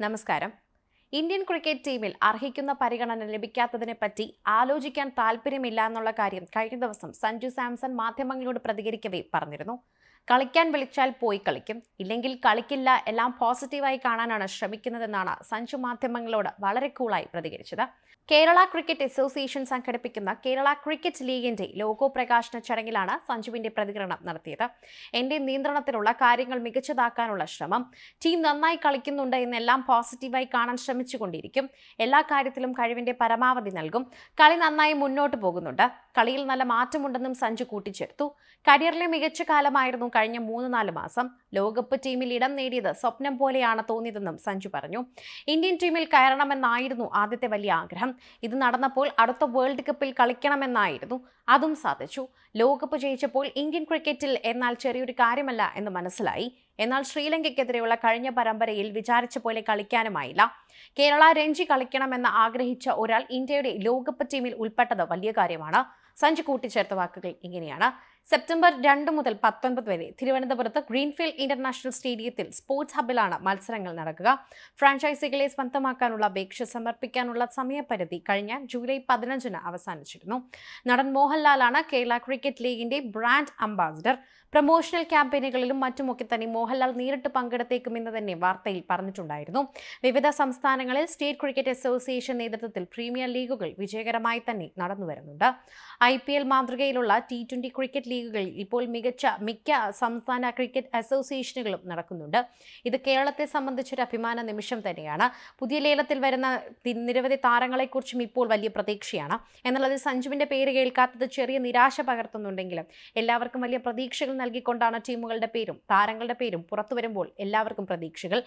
നമസ്കാരം. Indian cricket ടീമിൽ അർഹിക്കുന്ന പരിഗണന ലഭിക്കാത്തതിനെ പറ്റി ആലോചിക്കാൻ താല്പര്യമില്ല എന്നുള്ള കാര്യം കഴിഞ്ഞ ദിവസം സഞ്ജു സാംസൺ മാധ്യമങ്ങളോട് പ്രതികരിക്കവേ പറഞ്ഞിരുന്നു. കളിക്കാൻ വിളിച്ചാൽ പോയി കളിക്കും. ഇല്ലെങ്കിൽ കളിക്കില്ല എല്ലാം പോസിറ്റീവായി കാണാനാണ് ശ്രമിക്കുന്നതെന്നാണ് സഞ്ജു മാധ്യമങ്ങളോട് വളരെ കൂളായി പ്രതികരിച്ചത്. കേരള ക്രിക്കറ്റ് അസോസിയേഷൻ സംഘടിപ്പിക്കുന്ന കേരള ക്രിക്കറ്റ് ലീഗിന്റെ ലോഗോ പ്രകാശന ചടങ്ങിലാണ് സഞ്ജുവിന്റെ പ്രതികരണം നടത്തിയത്. എന്റെ നിയന്ത്രണത്തിലുള്ള കാര്യങ്ങൾ മികച്ചതാക്കാനുള്ള ശ്രമം ടീം നന്നായി കളിക്കുന്നുണ്ട് എന്നെല്ലാം പോസിറ്റീവായി കാണാൻ ശ്രമിച്ചുകൊണ്ടിരിക്കും. എല്ലാ കാര്യത്തിലും കഴിവിന്റെ പരമാവധി നൽകും. കളി നന്നായി മുന്നോട്ട് പോകുന്നുണ്ട്. കളിയിൽ നല്ല മാറ്റമുണ്ടെന്നും സഞ്ജു കൂട്ടിച്ചേർത്തു. കരിയറിലെ മികച്ച കാലമായിരുന്നു കഴിഞ്ഞ മൂന്ന് നാല് മാസം ലോകകപ്പ് ടീമിൽ ഇടം നേടിയത് സ്വപ്നം പോലെയാണ് തോന്നിയതെന്നും സഞ്ജു പറഞ്ഞു. ഇന്ത്യൻ ടീമിൽ കയറണമെന്നായിരുന്നു ആദ്യത്തെ വലിയ ആഗ്രഹം. ഇത് നടന്നപ്പോൾ അടുത്ത വേൾഡ് കപ്പിൽ കളിക്കണമെന്നായിരുന്നു അതും സാധിച്ചു. ലോകകപ്പ് ജയിച്ചപ്പോൾ ഇന്ത്യൻ ക്രിക്കറ്റിൽ എന്നാൽ ചെറിയൊരു കാര്യമല്ല എന്ന് മനസ്സിലായി. എന്നാൽ ശ്രീലങ്കയ്ക്കെതിരെയുള്ള കഴിഞ്ഞ പരമ്പരയിൽ വിചാരിച്ച പോലെ കളിക്കാനുമായില്ല. കേരള രഞ്ജി കളിക്കണമെന്ന് ആഗ്രഹിച്ച ഒരാൾ ഇന്ത്യയുടെ ലോകകപ്പ് ടീമിൽ ഉൾപ്പെട്ടത് വലിയ കാര്യമാണ്. സഞ്ജു കൂട്ടിച്ചേർത്ത വാക്കുകൾ ഇങ്ങനെയാണ്. സെപ്റ്റംബർ രണ്ട് മുതൽ പത്തൊൻപത് വരെ തിരുവനന്തപുരത്ത് ഗ്രീൻഫീൽഡ് ഇന്റർനാഷണൽ സ്റ്റേഡിയത്തിൽ സ്പോർട്സ് ഹബിലാണ് മത്സരങ്ങൾ നടക്കുക. ഫ്രാഞ്ചൈസികളെ സ്വന്തമാക്കാനുള്ള അപേക്ഷ സമർപ്പിക്കാനുള്ള സമയപരിധി കഴിഞ്ഞ ജൂലൈ പതിനഞ്ചിന് അവസാനിച്ചിരുന്നു. നടൻ മോഹൻലാലാണ് കേരള ക്രിക്കറ്റ് ലീഗിന്റെ ബ്രാൻഡ് അംബാസിഡർ. പ്രൊമോഷണൽ ക്യാമ്പയിനുകളിലും മറ്റുമൊക്കെ തന്നെ മോഹൻലാൽ നേരിട്ട് പങ്കെടുത്തേക്കുമെന്ന് തന്നെ വാർത്തയിൽ പറഞ്ഞിട്ടുണ്ടായിരുന്നു. വിവിധ സംസ്ഥാനങ്ങളിൽ സ്റ്റേറ്റ് ക്രിക്കറ്റ് അസോസിയേഷൻ നേതൃത്വത്തിൽ പ്രീമിയർ ലീഗുകൾ വിജയകരമായി തന്നെ നടന്നു വരുന്നുണ്ട് ഐ പി എൽ മാതൃകയിലുള്ള ടി ട്വന്റി ക്രിക്കറ്റ് ലീഗുകളിൽ ഇപ്പോൾ മികച്ച മിക്ക സംസ്ഥാന ക്രിക്കറ്റ് അസോസിയേഷനുകളും നടക്കുന്നുണ്ട്. ഇത് കേരളത്തെ സംബന്ധിച്ചൊരു അഭിമാന നിമിഷം തന്നെയാണ്. പുതിയ ലേലത്തിൽ വരുന്ന നിരവധി താരങ്ങളെക്കുറിച്ചും ഇപ്പോൾ വലിയ പ്രതീക്ഷയാണ്. എന്നുള്ളത് സഞ്ജുവിന്റെ പേര് കേൾക്കാത്തത് ചെറിയ നിരാശ പകർത്തുന്നുണ്ടെങ്കിലും എല്ലാവർക്കും വലിയ പ്രതീക്ഷകൾ നൽകിക്കൊണ്ടാണ് ടീമുകളുടെ പേരും താരങ്ങളുടെ പേരും പുറത്തു വരുമ്പോൾ എല്ലാവർക്കും പ്രതീക്ഷകൾ.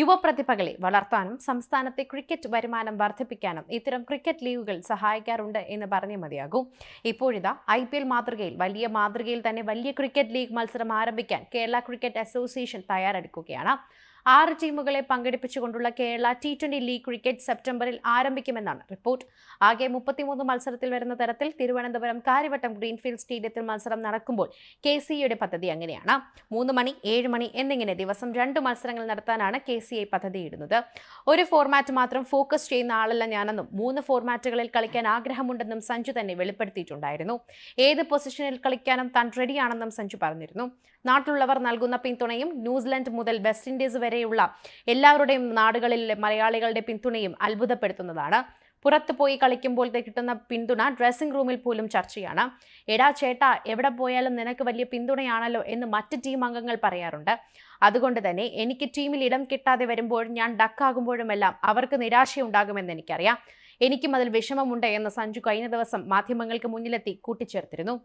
യുവ പ്രതിഭകളെ വളർത്താനും സംസ്ഥാനത്തെ ക്രിക്കറ്റ് വരുമാനം വർദ്ധിപ്പിക്കാനും ഇത്തരം ക്രിക്കറ്റ് ലീഗുകൾ സഹായിക്കാറുണ്ട് എന്ന് പറഞ്ഞേ മതിയാകും. ഇപ്പോഴിതാ ഐ പി എൽ മാതൃകയിൽ വലിയ മാതൃകയിൽ തന്നെ വലിയ ക്രിക്കറ്റ് ലീഗ് മത്സരം ആരംഭിക്കാൻ കേരള ക്രിക്കറ്റ് അസോസിയേഷൻ തയ്യാറെടുക്കുകയാണ്. ആറ് ടീമുകളെ പങ്കെടുപ്പിച്ചുകൊണ്ടുള്ള Kerala T twenty league cricket സെപ്റ്റംബറിൽ ആരംഭിക്കുമെന്നാണ് റിപ്പോർട്ട്. ആകെ മുപ്പത്തിമൂന്ന് മത്സരത്തിൽ വരുന്ന തരത്തിൽ തിരുവനന്തപുരം കാര്യവട്ടം ഗ്രീൻഫീൽഡ് സ്റ്റേഡിയത്തിൽ മത്സരം നടക്കുമ്പോൾ കെ പദ്ധതി അങ്ങനെയാണ്. മൂന്ന് മണി ഏഴ് മണി എന്നിങ്ങനെ ദിവസം രണ്ട് മത്സരങ്ങൾ നടത്താനാണ് കെ സി ഐ പദ്ധതിയിടുന്നത്. ഒരു ഫോർമാറ്റ് മാത്രം ഫോക്കസ് ചെയ്യുന്ന ആളല്ല ഞാനെന്നും മൂന്ന് ഫോർമാറ്റുകളിൽ കളിക്കാൻ ആഗ്രഹമുണ്ടെന്നും സഞ്ജു തന്നെ വെളിപ്പെടുത്തിയിട്ടുണ്ടായിരുന്നു. ഏത് പൊസിഷനിൽ കളിക്കാനും താൻ റെഡിയാണെന്നും സഞ്ജു പറഞ്ഞിരുന്നു. നാട്ടിലുള്ളവർ നൽകുന്ന പിന്തുണയും ന്യൂസിലൻഡ് മുതൽ വെസ്റ്റ് ഇൻഡീസ് വരെയുള്ള എല്ലാവരുടെയും നാടുകളിൽ മലയാളികളുടെ പിന്തുണയും അത്ഭുതപ്പെടുത്തുന്നതാണ്. പുറത്ത് പോയി കളിക്കുമ്പോൾ കിട്ടുന്ന പിന്തുണ ഡ്രസ്സിംഗ് റൂമിൽ പോലും ചർച്ചയാണ്. എടാ ചേട്ടാ എവിടെ പോയാലും നിനക്ക് വലിയ പിന്തുണയാണല്ലോ എന്ന് മറ്റ് ടീം അംഗങ്ങൾ പറയാറുണ്ട്. അതുകൊണ്ട് തന്നെ എനിക്ക് ടീമിൽ ഇടം കിട്ടാതെ വരുമ്പോഴും ഞാൻ ഡക്കാകുമ്പോഴുമെല്ലാം അവർക്ക് നിരാശയുണ്ടാകുമെന്ന് എനിക്കറിയാം. എനിക്കും അതിൽ വിഷമമുണ്ട് എന്ന് സഞ്ജു കഴിഞ്ഞ ദിവസം മാധ്യമങ്ങൾക്ക് മുന്നിലെത്തി കൂട്ടിച്ചേർത്തിരുന്നു.